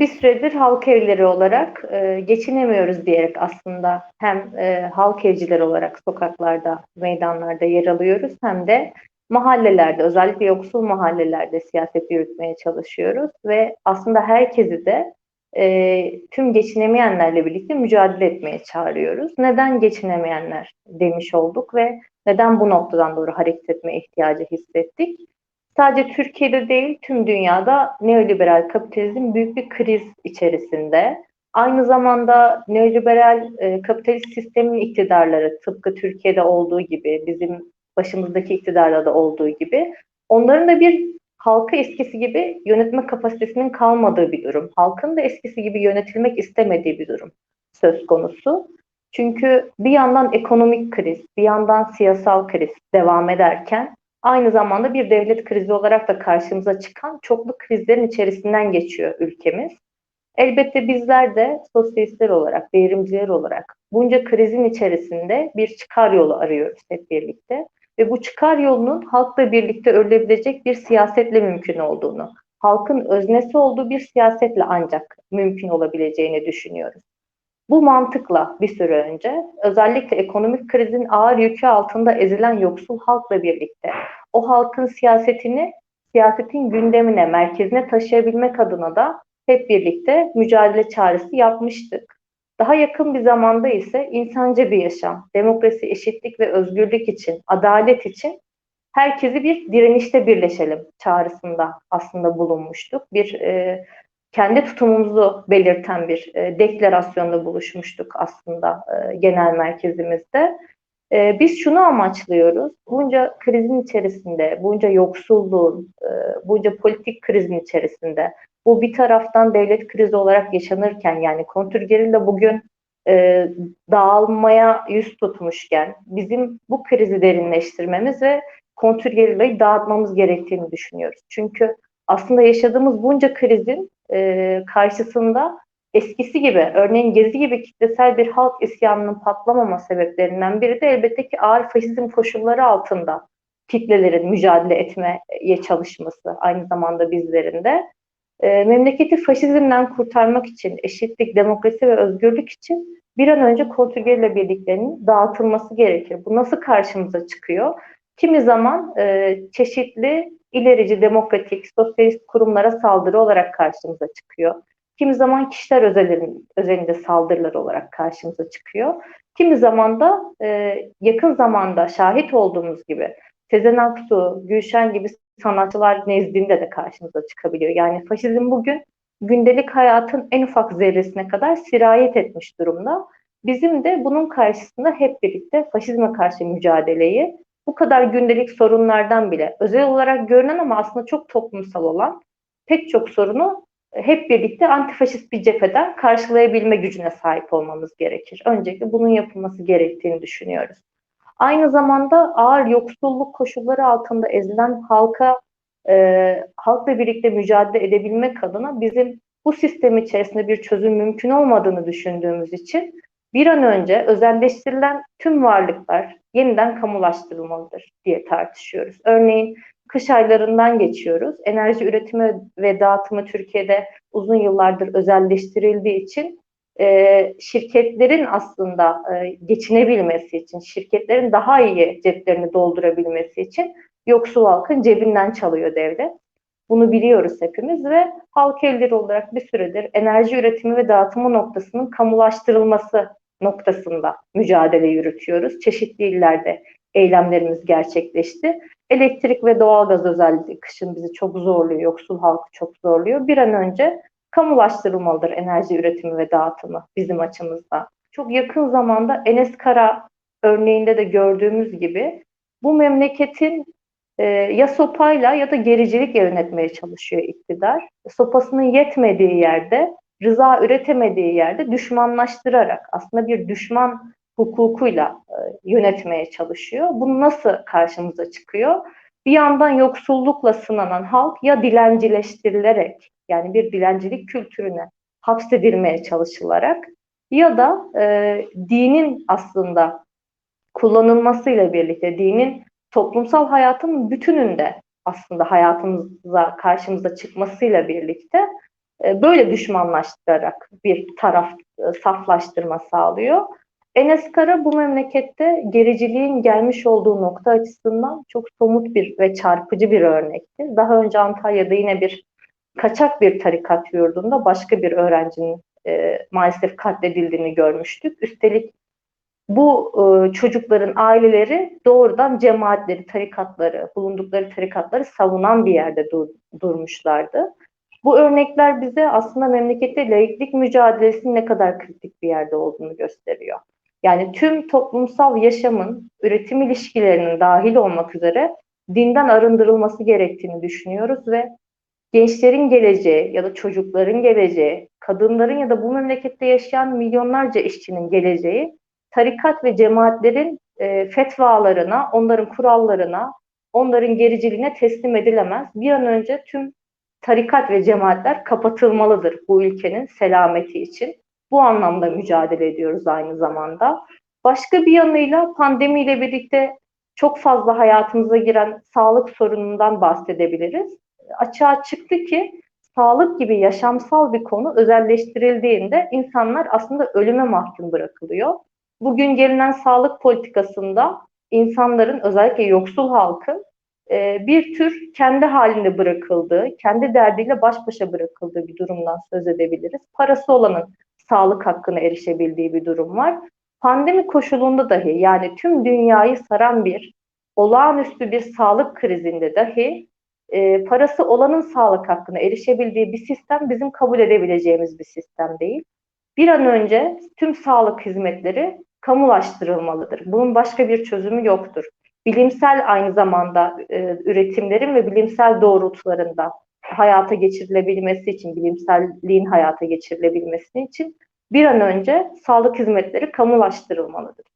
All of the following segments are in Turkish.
bir süredir halk evleri olarak e, geçinemiyoruz diyerek aslında hem e, halk evciler olarak sokaklarda, meydanlarda yer alıyoruz hem de mahallelerde, özellikle yoksul mahallelerde siyaset yürütmeye çalışıyoruz ve aslında herkesi de e, tüm geçinemeyenlerle birlikte mücadele etmeye çağırıyoruz. Neden geçinemeyenler demiş olduk ve neden bu noktadan doğru hareket etme ihtiyacı hissettik? Sadece Türkiye'de değil, tüm dünyada neoliberal kapitalizm büyük bir kriz içerisinde. Aynı zamanda neoliberal e, kapitalist sistemin iktidarları tıpkı Türkiye'de olduğu gibi, bizim başımızdaki iktidarda da olduğu gibi, onların da bir halkı eskisi gibi yönetme kapasitesinin kalmadığı bir durum. Halkın da eskisi gibi yönetilmek istemediği bir durum söz konusu. Çünkü bir yandan ekonomik kriz, bir yandan siyasal kriz devam ederken aynı zamanda bir devlet krizi olarak da karşımıza çıkan çoklu krizlerin içerisinden geçiyor ülkemiz. Elbette bizler de sosyalistler olarak, devrimciler olarak bunca krizin içerisinde bir çıkar yolu arıyoruz hep birlikte. Ve bu çıkar yolunun halkla birlikte örülebilecek bir siyasetle mümkün olduğunu, halkın öznesi olduğu bir siyasetle ancak mümkün olabileceğini düşünüyoruz. Bu mantıkla bir süre önce özellikle ekonomik krizin ağır yükü altında ezilen yoksul halkla birlikte o halkın siyasetini siyasetin gündemine, merkezine taşıyabilmek adına da hep birlikte mücadele çağrısı yapmıştık. Daha yakın bir zamanda ise insanca bir yaşam, demokrasi, eşitlik ve özgürlük için, adalet için herkesi bir direnişte birleşelim çağrısında aslında bulunmuştuk. Bir e, kendi tutumumuzu belirten bir e, deklarasyonda buluşmuştuk aslında e, genel merkezimizde. E, biz şunu amaçlıyoruz, bunca krizin içerisinde, bunca yoksulluğun, e, bunca politik krizin içerisinde, bu bir taraftan devlet krizi olarak yaşanırken yani kontrgerilla bugün e, dağılmaya yüz tutmuşken bizim bu krizi derinleştirmemiz ve kontrgerillayı dağıtmamız gerektiğini düşünüyoruz. Çünkü aslında yaşadığımız bunca krizin e, karşısında eskisi gibi, örneğin Gezi gibi kitlesel bir halk isyanının patlamama sebeplerinden biri de elbette ki ağır faşizm koşulları altında kitlelerin mücadele etmeye çalışması aynı zamanda bizlerin de. E, memleketi faşizmden kurtarmak için, eşitlik, demokrasi ve özgürlük için bir an önce kontrgerilla birliklerinin dağıtılması gerekir. Bu nasıl karşımıza çıkıyor? Kimi zaman e, çeşitli ilerici, demokratik, sosyalist kurumlara saldırı olarak karşımıza çıkıyor. Kimi zaman kişiler özelin, özelinde saldırılar olarak karşımıza çıkıyor. Kimi zaman da e, yakın zamanda şahit olduğumuz gibi Sezen Aksu, Gülşen gibi sanatçılar nezdinde de karşımıza çıkabiliyor. Yani faşizm bugün gündelik hayatın en ufak zerresine kadar sirayet etmiş durumda. Bizim de bunun karşısında hep birlikte faşizme karşı mücadeleyi bu kadar gündelik sorunlardan bile özel olarak görünen ama aslında çok toplumsal olan pek çok sorunu hep birlikte antifaşist bir cepheden karşılayabilme gücüne sahip olmamız gerekir. Öncelikle bunun yapılması gerektiğini düşünüyoruz. Aynı zamanda ağır yoksulluk koşulları altında ezilen halka e, halkla birlikte mücadele edebilmek adına bizim bu sistem içerisinde bir çözüm mümkün olmadığını düşündüğümüz için bir an önce özelleştirilen tüm varlıklar yeniden kamulaştırılmalıdır diye tartışıyoruz. Örneğin kış aylarından geçiyoruz. Enerji üretimi ve dağıtımı Türkiye'de uzun yıllardır özelleştirildiği için e, şirketlerin aslında e, geçinebilmesi için, şirketlerin daha iyi ceplerini doldurabilmesi için yoksul halkın cebinden çalıyor devlet. Bunu biliyoruz hepimiz ve halk evleri olarak bir süredir enerji üretimi ve dağıtımı noktasının kamulaştırılması noktasında mücadele yürütüyoruz. Çeşitli illerde eylemlerimiz gerçekleşti. Elektrik ve doğalgaz özellikle kışın bizi çok zorluyor, yoksul halkı çok zorluyor. Bir an önce kamulaştırılmalıdır enerji üretimi ve dağıtımı bizim açımızdan. Çok yakın zamanda Enes Kara örneğinde de gördüğümüz gibi bu memleketin e, ya sopayla ya da gericilikle yönetmeye çalışıyor iktidar. Sopasının yetmediği yerde, rıza üretemediği yerde düşmanlaştırarak aslında bir düşman hukukuyla e, yönetmeye çalışıyor. Bu nasıl karşımıza çıkıyor? Bir yandan yoksullukla sınanan halk ya dilencileştirilerek yani bir dilencilik kültürüne hapsedilmeye çalışılarak ya da e, dinin aslında kullanılmasıyla birlikte dinin toplumsal hayatın bütününde aslında hayatımıza karşımıza çıkmasıyla birlikte böyle düşmanlaştırarak bir taraf e, saflaştırma sağlıyor. Enes Kara bu memlekette gericiliğin gelmiş olduğu nokta açısından çok somut bir ve çarpıcı bir örnekti. Daha önce Antalya'da yine bir kaçak bir tarikat yurdunda başka bir öğrencinin e, maalesef katledildiğini görmüştük. Üstelik bu e, çocukların aileleri doğrudan cemaatleri, tarikatları, bulundukları tarikatları savunan bir yerde dur, durmuşlardı. Bu örnekler bize aslında memlekette laiklik mücadelesinin ne kadar kritik bir yerde olduğunu gösteriyor. Yani tüm toplumsal yaşamın, üretim ilişkilerinin dahil olmak üzere dinden arındırılması gerektiğini düşünüyoruz ve gençlerin geleceği ya da çocukların geleceği, kadınların ya da bu memlekette yaşayan milyonlarca işçinin geleceği tarikat ve cemaatlerin e, fetvalarına, onların kurallarına, onların gericiliğine teslim edilemez. Bir an önce tüm tarikat ve cemaatler kapatılmalıdır bu ülkenin selameti için. Bu anlamda mücadele ediyoruz aynı zamanda. Başka bir yanıyla pandemiyle birlikte çok fazla hayatımıza giren sağlık sorunundan bahsedebiliriz. Açığa çıktı ki sağlık gibi yaşamsal bir konu özelleştirildiğinde insanlar aslında ölüme mahkum bırakılıyor. Bugün gelinen sağlık politikasında insanların özellikle yoksul halkın e, bir tür kendi halinde bırakıldığı, kendi derdiyle baş başa bırakıldığı bir durumdan söz edebiliriz. Parası olanın sağlık hakkına erişebildiği bir durum var. Pandemi koşulunda dahi yani tüm dünyayı saran bir olağanüstü bir sağlık krizinde dahi e, parası olanın sağlık hakkına erişebildiği bir sistem bizim kabul edebileceğimiz bir sistem değil. Bir an önce tüm sağlık hizmetleri kamulaştırılmalıdır. Bunun başka bir çözümü yoktur. Bilimsel aynı zamanda e, üretimlerin ve bilimsel doğrultularında hayata geçirilebilmesi için, bilimselliğin hayata geçirilebilmesi için bir an önce sağlık hizmetleri kamulaştırılmalıdır.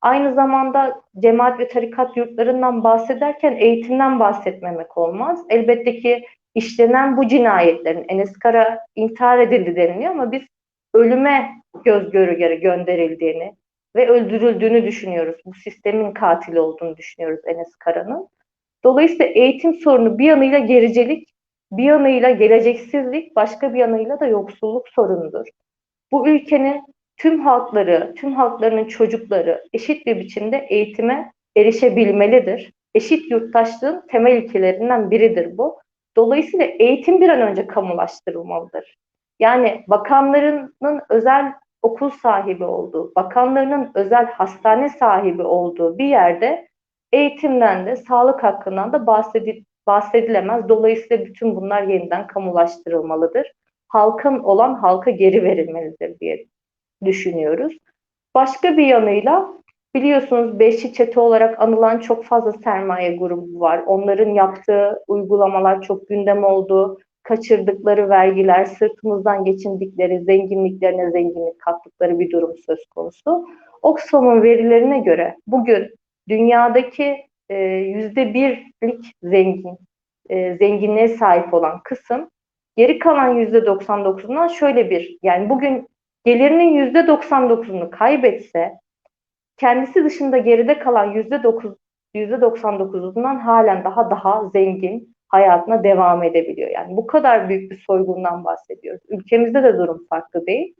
Aynı zamanda cemaat ve tarikat yurtlarından bahsederken eğitimden bahsetmemek olmaz. Elbette ki işlenen bu cinayetlerin Enes Kara intihar edildi deniliyor ama biz ölüme göz göre gönderildiğini ve öldürüldüğünü düşünüyoruz. Bu sistemin katili olduğunu düşünüyoruz Enes Kara'nın. Dolayısıyla eğitim sorunu bir yanıyla gericelik, bir yanıyla geleceksizlik, başka bir yanıyla da yoksulluk sorunudur. Bu ülkenin tüm halkları, tüm halklarının çocukları eşit bir biçimde eğitime erişebilmelidir. Eşit yurttaşlığın temel ilkelerinden biridir bu. Dolayısıyla eğitim bir an önce kamulaştırılmalıdır. Yani bakanlarının özel okul sahibi olduğu, bakanlarının özel hastane sahibi olduğu bir yerde eğitimden de sağlık hakkından da bahsedil bahsedilemez. Dolayısıyla bütün bunlar yeniden kamulaştırılmalıdır. Halkın olan halka geri verilmelidir diye düşünüyoruz. Başka bir yanıyla biliyorsunuz Beşli Çete olarak anılan çok fazla sermaye grubu var. Onların yaptığı uygulamalar çok gündem oldu kaçırdıkları vergiler, sırtımızdan geçindikleri zenginliklerine zenginlik kattıkları bir durum söz konusu. Oxfam'ın verilerine göre bugün dünyadaki e, yüzde birlik zengin, e, zenginliğe sahip olan kısım geri kalan yüzde 99'undan şöyle bir, yani bugün gelirinin yüzde 99'unu kaybetse kendisi dışında geride kalan yüzde 9 yüzde 99'undan halen daha daha zengin, hayatına devam edebiliyor. Yani bu kadar büyük bir soygundan bahsediyoruz. Ülkemizde de durum farklı değil.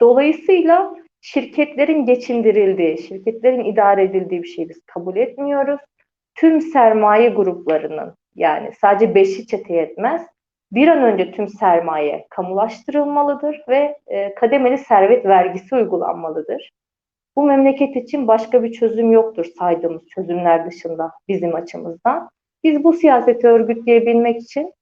Dolayısıyla şirketlerin geçindirildiği, şirketlerin idare edildiği bir şeyi biz kabul etmiyoruz. Tüm sermaye gruplarının yani sadece beşi çete etmez. Bir an önce tüm sermaye kamulaştırılmalıdır ve e, kademeli servet vergisi uygulanmalıdır. Bu memleket için başka bir çözüm yoktur saydığımız çözümler dışında bizim açımızdan. Biz bu siyaseti örgütleyebilmek için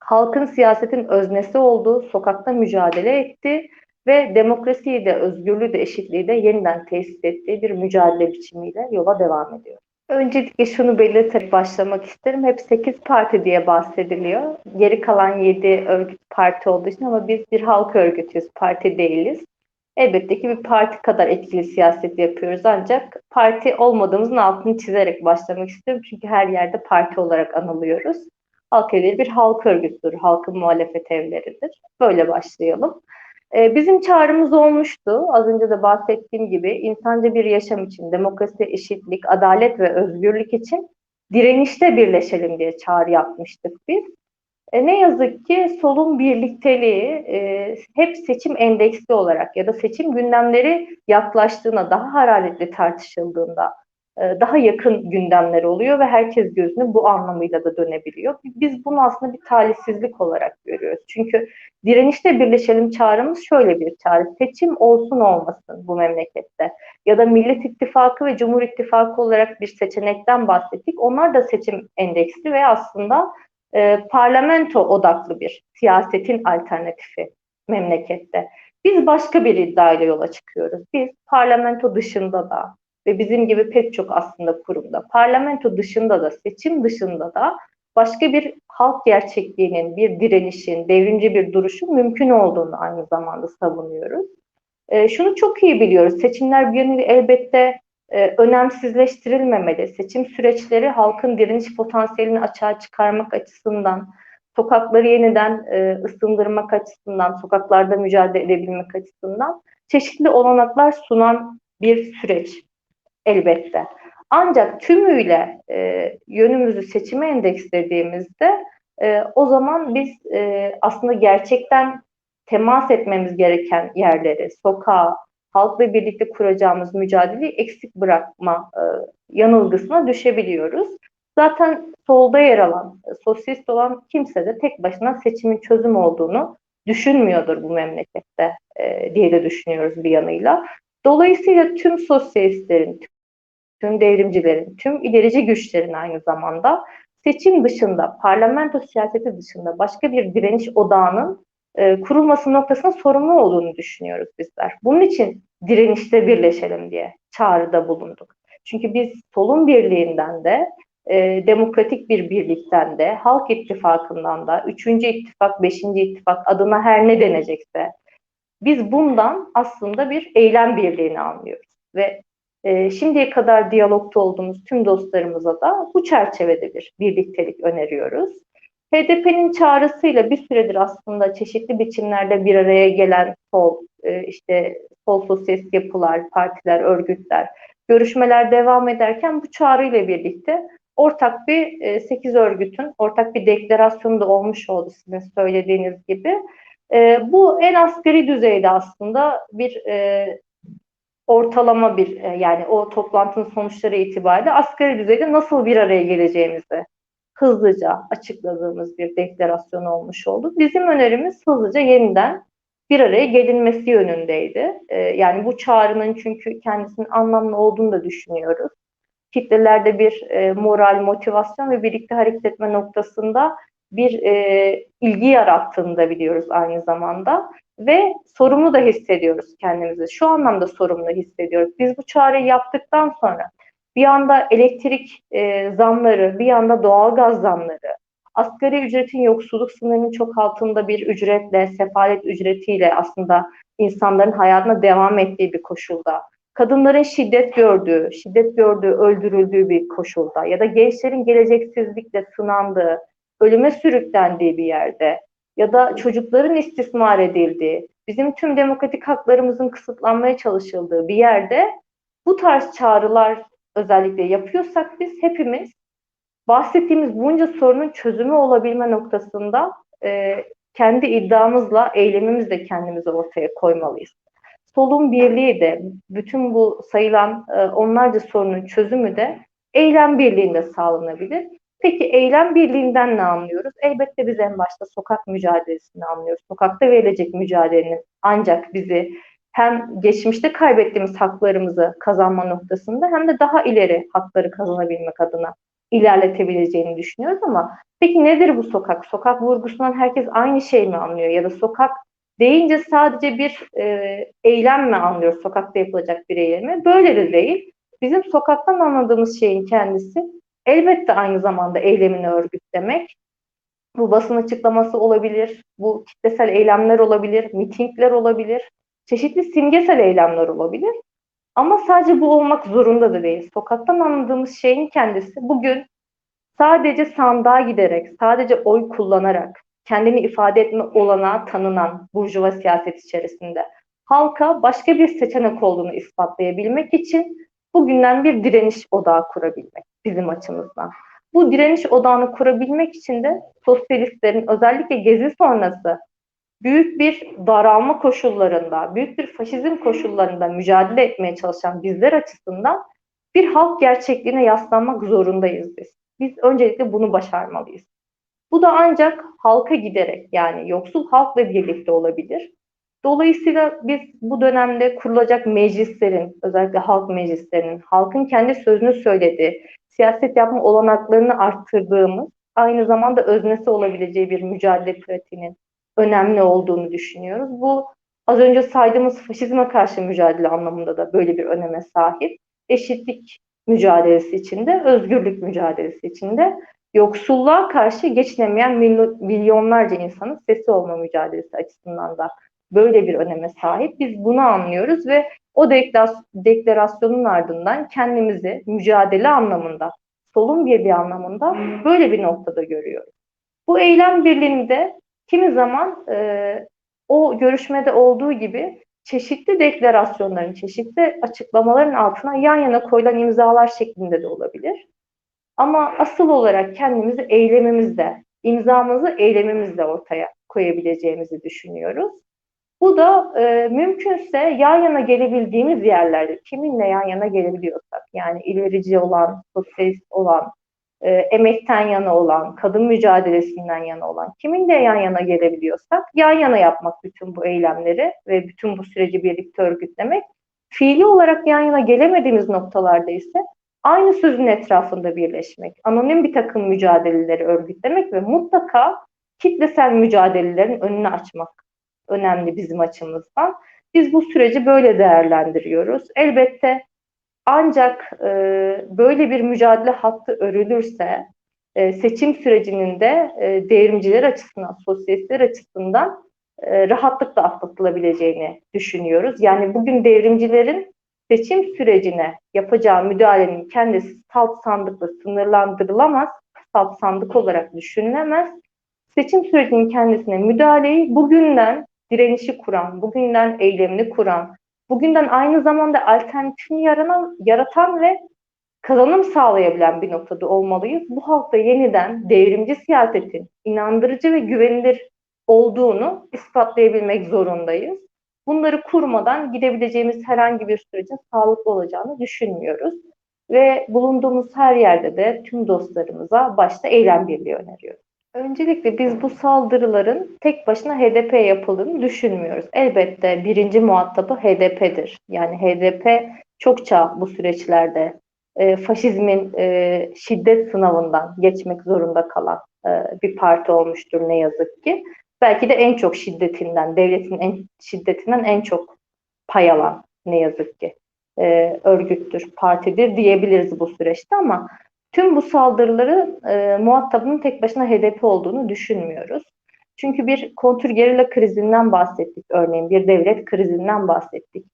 halkın siyasetin öznesi olduğu sokakta mücadele etti ve demokrasiyi de, özgürlüğü de, eşitliği de yeniden tesis ettiği bir mücadele biçimiyle yola devam ediyor. Öncelikle şunu belirterek başlamak isterim. Hep 8 parti diye bahsediliyor. Geri kalan 7 örgüt parti olduğu için ama biz bir halk örgütüyüz, parti değiliz. Elbette ki bir parti kadar etkili siyaset yapıyoruz ancak parti olmadığımızın altını çizerek başlamak istiyorum. Çünkü her yerde parti olarak anılıyoruz. Halk evleri bir halk örgütüdür, halkın muhalefet evleridir. Böyle başlayalım. Ee, bizim çağrımız olmuştu. Az önce de bahsettiğim gibi insanca bir yaşam için, demokrasi, eşitlik, adalet ve özgürlük için direnişte birleşelim diye çağrı yapmıştık biz. E, ne yazık ki solun birlikteliği e, hep seçim endeksli olarak ya da seçim gündemleri yaklaştığına, daha hararetli tartışıldığında e, daha yakın gündemler oluyor ve herkes gözünü bu anlamıyla da dönebiliyor. Biz bunu aslında bir talihsizlik olarak görüyoruz. Çünkü direnişte birleşelim çağrımız şöyle bir çağrı. Seçim olsun olmasın bu memlekette. Ya da Millet İttifakı ve Cumhur İttifakı olarak bir seçenekten bahsettik. Onlar da seçim endeksli ve aslında e, parlamento odaklı bir siyasetin alternatifi memlekette. Biz başka bir iddiayla yola çıkıyoruz. Biz parlamento dışında da ve bizim gibi pek çok aslında kurumda, parlamento dışında da, seçim dışında da başka bir halk gerçekliğinin, bir direnişin, devrimci bir duruşun mümkün olduğunu aynı zamanda savunuyoruz. E, şunu çok iyi biliyoruz, seçimler bir yönüyle elbette e, önemsizleştirilmemeli. Seçim süreçleri halkın direniş potansiyelini açığa çıkarmak açısından, sokakları yeniden e, ısındırmak açısından, sokaklarda mücadele edebilmek açısından çeşitli olanaklar sunan bir süreç elbette. Ancak tümüyle e, yönümüzü seçime endekslediğimizde e, o zaman biz e, aslında gerçekten temas etmemiz gereken yerleri, sokağı, halkla birlikte kuracağımız mücadeleyi eksik bırakma e, yanılgısına düşebiliyoruz. Zaten solda yer alan, sosyalist olan kimse de tek başına seçimin çözüm olduğunu düşünmüyordur bu memlekette e, diye de düşünüyoruz bir yanıyla. Dolayısıyla tüm sosyalistlerin, tüm devrimcilerin, tüm ilerici güçlerin aynı zamanda seçim dışında, parlamento siyaseti dışında başka bir direniş odağının e, kurulması noktasında sorumlu olduğunu düşünüyoruz bizler. Bunun için direnişte birleşelim diye çağrıda bulunduk. Çünkü biz solun birliğinden de e, demokratik bir birlikten de, Halk İttifakı'ndan da, Üçüncü İttifak, Beşinci İttifak adına her ne denecekse, biz bundan aslında bir eylem birliğini anlıyoruz. Ve e, şimdiye kadar diyalogta olduğumuz tüm dostlarımıza da bu çerçevede bir birliktelik öneriyoruz. HDP'nin çağrısıyla bir süredir aslında çeşitli biçimlerde bir araya gelen sol, e, işte sol sosyalist yapılar, partiler, örgütler, görüşmeler devam ederken bu çağrıyla birlikte ortak bir e, 8 örgütün ortak bir deklarasyonu da olmuş oldu sizin söylediğiniz gibi. E, bu en asgari düzeyde aslında bir e, ortalama bir e, yani o toplantının sonuçları itibariyle asgari düzeyde nasıl bir araya geleceğimizi hızlıca açıkladığımız bir deklarasyon olmuş oldu. Bizim önerimiz hızlıca yeniden bir araya gelinmesi yönündeydi. E, yani bu çağrının çünkü kendisinin anlamlı olduğunu da düşünüyoruz. Kitlelerde bir e, moral, motivasyon ve birlikte hareket etme noktasında bir e, ilgi yarattığını da biliyoruz aynı zamanda ve sorumlu da hissediyoruz kendimizi. Şu anlamda sorumlu hissediyoruz. Biz bu çağrıyı yaptıktan sonra bir anda elektrik e, zamları, bir yanda doğalgaz zamları, asgari ücretin yoksulluk sınırının çok altında bir ücretle, sefalet ücretiyle aslında insanların hayatına devam ettiği bir koşulda, kadınların şiddet gördüğü, şiddet gördüğü, öldürüldüğü bir koşulda ya da gençlerin geleceksizlikle sınandığı, ölüme sürüklendiği bir yerde ya da çocukların istismar edildiği, bizim tüm demokratik haklarımızın kısıtlanmaya çalışıldığı bir yerde bu tarz çağrılar özellikle yapıyorsak biz hepimiz bahsettiğimiz bunca sorunun çözümü olabilme noktasında e, kendi iddiamızla, eylemimizle kendimizi ortaya koymalıyız. Solun birliği de, bütün bu sayılan e, onlarca sorunun çözümü de eylem birliğinde sağlanabilir. Peki eylem birliğinden ne anlıyoruz? Elbette biz en başta sokak mücadelesini anlıyoruz. Sokakta verilecek mücadelenin ancak bizi hem geçmişte kaybettiğimiz haklarımızı kazanma noktasında hem de daha ileri hakları kazanabilmek adına ilerletebileceğini düşünüyoruz ama peki nedir bu sokak? Sokak vurgusundan herkes aynı şey mi anlıyor ya da sokak deyince sadece bir e, eylem mi anlıyoruz sokakta yapılacak bir eylemi? Böyle de değil. Bizim sokaktan anladığımız şeyin kendisi elbette aynı zamanda eylemini örgütlemek. Bu basın açıklaması olabilir, bu kitlesel eylemler olabilir, mitingler olabilir, çeşitli simgesel eylemler olabilir. Ama sadece bu olmak zorunda da değil. Sokaktan anladığımız şeyin kendisi bugün sadece sandığa giderek, sadece oy kullanarak kendini ifade etme olanağı tanınan burjuva siyaset içerisinde halka başka bir seçenek olduğunu ispatlayabilmek için bugünden bir direniş odağı kurabilmek bizim açımızdan. Bu direniş odağını kurabilmek için de sosyalistlerin özellikle gezi sonrası büyük bir daralma koşullarında, büyük bir faşizm koşullarında mücadele etmeye çalışan bizler açısından bir halk gerçekliğine yaslanmak zorundayız biz. Biz öncelikle bunu başarmalıyız. Bu da ancak halka giderek yani yoksul halkla birlikte olabilir. Dolayısıyla biz bu dönemde kurulacak meclislerin, özellikle halk meclislerinin, halkın kendi sözünü söylediği, siyaset yapma olanaklarını arttırdığımız, aynı zamanda öznesi olabileceği bir mücadele pratiğinin önemli olduğunu düşünüyoruz. Bu az önce saydığımız faşizme karşı mücadele anlamında da böyle bir öneme sahip. Eşitlik mücadelesi içinde, özgürlük mücadelesi içinde, yoksulluğa karşı geçinemeyen milyonlarca insanın sesi olma mücadelesi açısından da böyle bir öneme sahip. Biz bunu anlıyoruz ve o deklarasyonun ardından kendimizi mücadele anlamında, solun birliği anlamında böyle bir noktada görüyoruz. Bu eylem birliğinde kimi zaman e, o görüşmede olduğu gibi çeşitli deklarasyonların, çeşitli açıklamaların altına yan yana koyulan imzalar şeklinde de olabilir. Ama asıl olarak kendimizi eylemimizde, imzamızı eylemimizde ortaya koyabileceğimizi düşünüyoruz. Bu da e, mümkünse yan yana gelebildiğimiz yerlerde, kiminle yan yana gelebiliyorsak, yani ilerici olan, sosyalist olan, e, emekten yana olan, kadın mücadelesinden yana olan, kiminle yan yana gelebiliyorsak, yan yana yapmak bütün bu eylemleri ve bütün bu süreci birlikte örgütlemek. Fiili olarak yan yana gelemediğimiz noktalarda ise aynı sözün etrafında birleşmek, anonim bir takım mücadeleleri örgütlemek ve mutlaka kitlesel mücadelelerin önünü açmak önemli bizim açımızdan. Biz bu süreci böyle değerlendiriyoruz. Elbette ancak e, böyle bir mücadele hattı örülürse e, seçim sürecinin de e, devrimciler açısından, sosyalistler açısından e, rahatlıkla atlatılabileceğini düşünüyoruz. Yani bugün devrimcilerin seçim sürecine yapacağı müdahalenin kendisi salt sandıkla sınırlandırılamaz, salt sandık olarak düşünülemez. Seçim sürecinin kendisine müdahaleyi bugünden direnişi kuran, bugünden eylemini kuran, bugünden aynı zamanda alternatifini yaranan, yaratan ve kazanım sağlayabilen bir noktada olmalıyız. Bu halkta yeniden devrimci siyasetin inandırıcı ve güvenilir olduğunu ispatlayabilmek zorundayız. Bunları kurmadan gidebileceğimiz herhangi bir sürecin sağlıklı olacağını düşünmüyoruz. Ve bulunduğumuz her yerde de tüm dostlarımıza başta eylem birliği öneriyoruz. Öncelikle biz bu saldırıların tek başına HDP yapıldığını düşünmüyoruz. Elbette birinci muhatabı HDP'dir. Yani HDP çokça bu süreçlerde e, faşizmin e, şiddet sınavından geçmek zorunda kalan e, bir parti olmuştur ne yazık ki. Belki de en çok şiddetinden, devletin en şiddetinden en çok pay alan ne yazık ki e, örgüttür, partidir diyebiliriz bu süreçte ama Tüm bu saldırıları e, muhatabının tek başına hedefi olduğunu düşünmüyoruz. Çünkü bir kontrgerilla krizinden bahsettik örneğin, bir devlet krizinden bahsettik.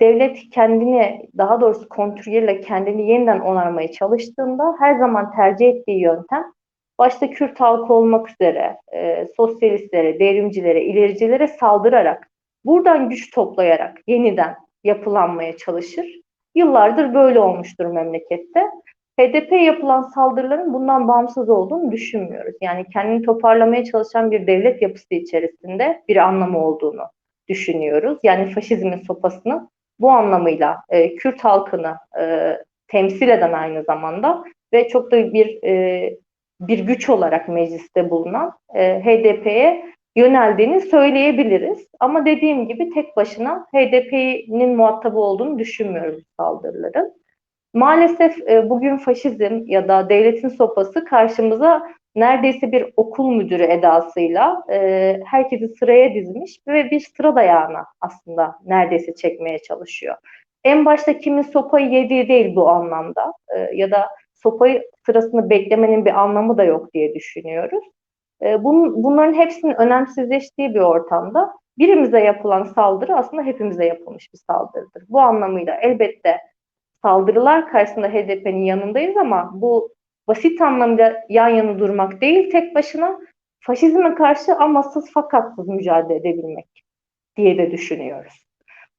Devlet kendini, daha doğrusu kontrgerilla kendini yeniden onarmaya çalıştığında her zaman tercih ettiği yöntem başta Kürt halkı olmak üzere e, sosyalistlere, devrimcilere, ilericilere saldırarak, buradan güç toplayarak yeniden yapılanmaya çalışır. Yıllardır böyle olmuştur memlekette. HDP yapılan saldırıların bundan bağımsız olduğunu düşünmüyoruz. Yani kendini toparlamaya çalışan bir devlet yapısı içerisinde bir anlamı olduğunu düşünüyoruz. Yani faşizmin sopasını bu anlamıyla e, Kürt halkını e, temsil eden aynı zamanda ve çok da bir e, bir güç olarak mecliste bulunan e, HDP'ye yöneldiğini söyleyebiliriz. Ama dediğim gibi tek başına HDP'nin muhatabı olduğunu düşünmüyoruz saldırıların. Maalesef e, bugün faşizm ya da devletin sopası karşımıza neredeyse bir okul müdürü edasıyla e, herkesi sıraya dizmiş ve bir sıra dayağına aslında neredeyse çekmeye çalışıyor. En başta kimin sopayı yediği değil bu anlamda e, ya da sopayı sırasını beklemenin bir anlamı da yok diye düşünüyoruz. Bun, bunların hepsinin önemsizleştiği bir ortamda birimize yapılan saldırı aslında hepimize yapılmış bir saldırıdır. Bu anlamıyla elbette saldırılar karşısında HDP'nin yanındayız ama bu basit anlamda yan yana durmak değil tek başına faşizme karşı amasız fakatsız mücadele edebilmek diye de düşünüyoruz.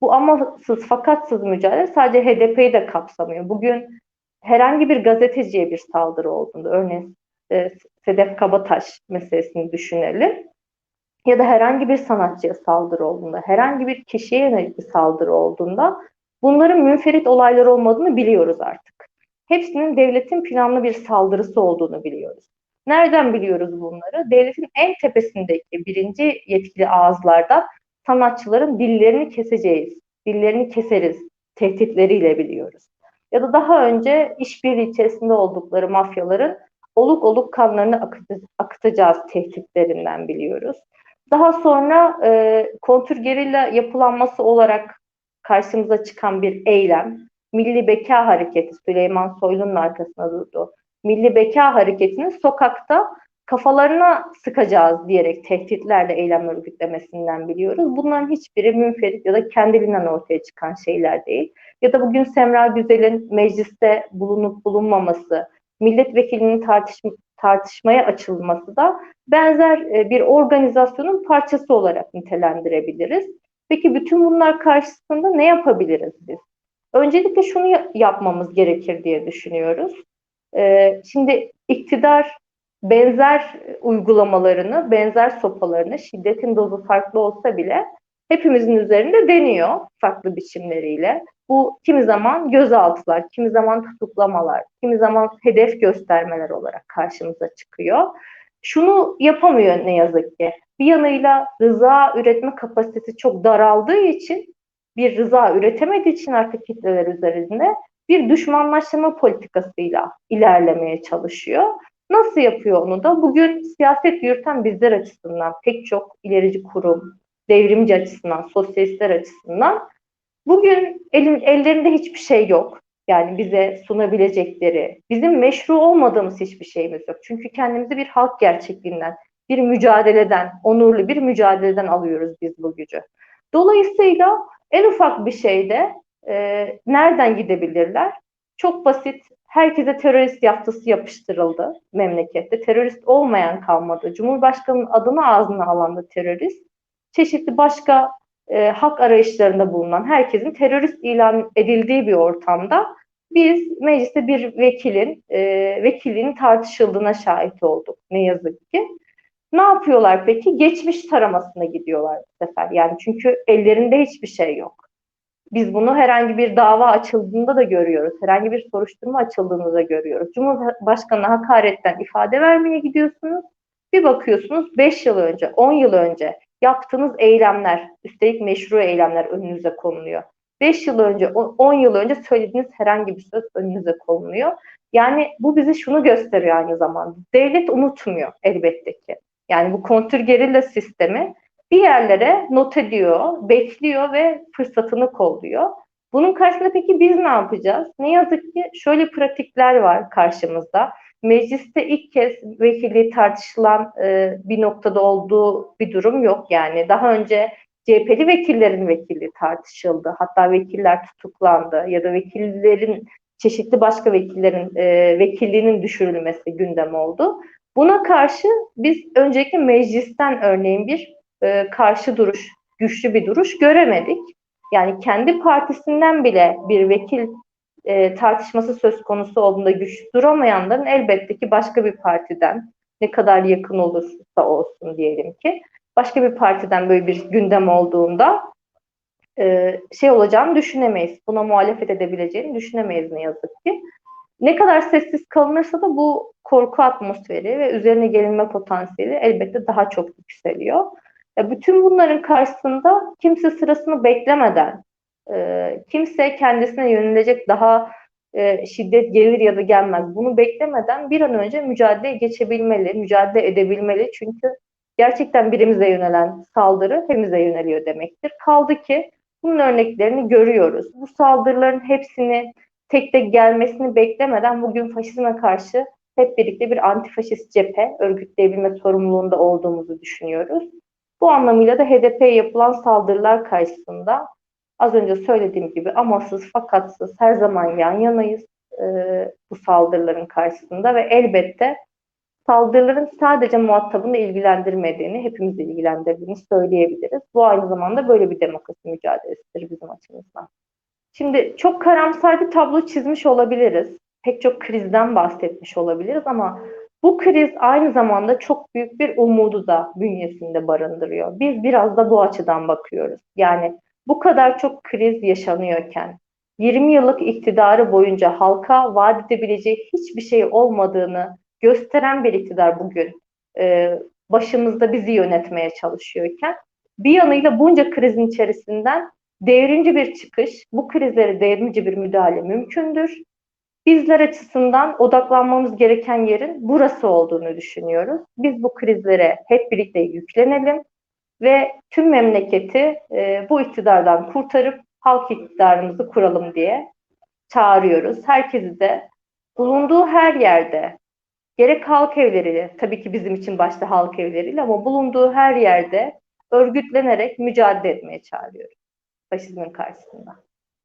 Bu amasız fakatsız mücadele sadece HDP'yi de kapsamıyor. Bugün herhangi bir gazeteciye bir saldırı olduğunda, örneğin e, Sedef Kabataş meselesini düşünelim. Ya da herhangi bir sanatçıya saldırı olduğunda, herhangi bir kişiye yönelik bir saldırı olduğunda bunların münferit olaylar olmadığını biliyoruz artık. Hepsinin devletin planlı bir saldırısı olduğunu biliyoruz. Nereden biliyoruz bunları? Devletin en tepesindeki birinci yetkili ağızlardan sanatçıların dillerini keseceğiz, dillerini keseriz tehditleriyle biliyoruz. Ya da daha önce işbirliği içerisinde oldukları mafyaların oluk oluk kanlarını akıtacağız tehditlerinden biliyoruz. Daha sonra e, kontrgerilla yapılanması olarak karşımıza çıkan bir eylem, Milli Beka Hareketi Süleyman Soylu'nun arkasında durdu. Milli Beka Hareketi'ni sokakta kafalarına sıkacağız diyerek tehditlerle eylem örgütlemesinden biliyoruz. Bunların hiçbiri münferit ya da kendiliğinden ortaya çıkan şeyler değil. Ya da bugün Semra Güzel'in mecliste bulunup bulunmaması, milletvekilinin tartış tartışmaya açılması da benzer e, bir organizasyonun parçası olarak nitelendirebiliriz. Peki bütün bunlar karşısında ne yapabiliriz biz? Öncelikle şunu yapmamız gerekir diye düşünüyoruz. Ee, şimdi iktidar benzer uygulamalarını, benzer sopalarını, şiddetin dozu farklı olsa bile hepimizin üzerinde deniyor farklı biçimleriyle. Bu kimi zaman gözaltılar, kimi zaman tutuklamalar, kimi zaman hedef göstermeler olarak karşımıza çıkıyor. Şunu yapamıyor ne yazık ki. Bir yanıyla rıza üretme kapasitesi çok daraldığı için bir rıza üretemediği için artık kitleler üzerinde bir düşmanlaştırma politikasıyla ilerlemeye çalışıyor. Nasıl yapıyor onu da? Bugün siyaset yürüten bizler açısından pek çok ilerici kurum, devrimci açısından, sosyalistler açısından bugün elin, ellerinde hiçbir şey yok. Yani bize sunabilecekleri, bizim meşru olmadığımız hiçbir şeyimiz yok. Çünkü kendimizi bir halk gerçekliğinden, bir mücadeleden, onurlu bir mücadeleden alıyoruz biz bu gücü. Dolayısıyla en ufak bir şeyde e, nereden gidebilirler? Çok basit. Herkese terörist yaftası yapıştırıldı memlekette. Terörist olmayan kalmadı. Cumhurbaşkanının adını ağzına alan da terörist. Çeşitli başka e, hak arayışlarında bulunan herkesin terörist ilan edildiği bir ortamda biz mecliste bir vekilin e, vekilliğinin tartışıldığına şahit olduk ne yazık ki. Ne yapıyorlar peki? Geçmiş taramasına gidiyorlar bu sefer. Yani çünkü ellerinde hiçbir şey yok. Biz bunu herhangi bir dava açıldığında da görüyoruz. Herhangi bir soruşturma açıldığında da görüyoruz. Cumhurbaşkanına hakaretten ifade vermeye gidiyorsunuz. Bir bakıyorsunuz 5 yıl önce, 10 yıl önce yaptığınız eylemler, üstelik meşru eylemler önünüze konuluyor. 5 yıl önce, 10 yıl önce söylediğiniz herhangi bir söz önünüze konuluyor. Yani bu bize şunu gösteriyor aynı zamanda. Devlet unutmuyor elbette ki. Yani bu kontrgerilla sistemi bir yerlere not ediyor, bekliyor ve fırsatını kolluyor. Bunun karşısında peki biz ne yapacağız? Ne yazık ki şöyle pratikler var karşımızda. Mecliste ilk kez vekilliği tartışılan e, bir noktada olduğu bir durum yok yani. Daha önce CHP'li vekillerin vekilliği tartışıldı. Hatta vekiller tutuklandı ya da vekillerin çeşitli başka vekillerin e, vekilliğinin düşürülmesi gündem oldu. Buna karşı biz önceki meclisten örneğin bir e, karşı duruş, güçlü bir duruş göremedik. Yani kendi partisinden bile bir vekil e, tartışması söz konusu olduğunda güçlü duramayanların elbette ki başka bir partiden ne kadar yakın olursa olsun diyelim ki başka bir partiden böyle bir gündem olduğunda e, şey olacağını düşünemeyiz. Buna muhalefet edebileceğini düşünemeyiz ne yazık ki. Ne kadar sessiz kalınırsa da bu korku atmosferi ve üzerine gelinme potansiyeli elbette daha çok yükseliyor. Ya bütün bunların karşısında kimse sırasını beklemeden, e, kimse kendisine yönelecek daha e, şiddet gelir ya da gelmez bunu beklemeden bir an önce mücadeleye geçebilmeli, mücadele edebilmeli. Çünkü gerçekten birimize yönelen saldırı hepimize yöneliyor demektir. Kaldı ki bunun örneklerini görüyoruz. Bu saldırıların hepsini tek tek gelmesini beklemeden bugün faşizme karşı hep birlikte bir antifaşist cephe örgütleyebilme sorumluluğunda olduğumuzu düşünüyoruz. Bu anlamıyla da HDP'ye yapılan saldırılar karşısında az önce söylediğim gibi amasız fakatsız her zaman yan yanayız e, bu saldırıların karşısında ve elbette saldırıların sadece muhatabını ilgilendirmediğini, hepimizi ilgilendirdiğini söyleyebiliriz. Bu aynı zamanda böyle bir demokrasi mücadelesidir bizim açımızdan. Şimdi çok karamsar bir tablo çizmiş olabiliriz. Pek çok krizden bahsetmiş olabiliriz ama Bu kriz aynı zamanda çok büyük bir umudu da bünyesinde barındırıyor. Biz biraz da bu açıdan bakıyoruz. Yani bu kadar çok kriz yaşanıyorken 20 yıllık iktidarı boyunca halka vaat edebileceği hiçbir şey olmadığını gösteren bir iktidar bugün e, başımızda bizi yönetmeye çalışıyorken bir yanıyla bunca krizin içerisinden devrimci bir çıkış, bu krizlere devrimci bir müdahale mümkündür. Bizler açısından odaklanmamız gereken yerin burası olduğunu düşünüyoruz. Biz bu krizlere hep birlikte yüklenelim ve tüm memleketi e, bu iktidardan kurtarıp halk iktidarımızı kuralım diye çağırıyoruz. Herkesi de bulunduğu her yerde gerek halk evleriyle, tabii ki bizim için başta halk evleriyle ama bulunduğu her yerde örgütlenerek mücadele etmeye çağırıyoruz faşizmin karşısında.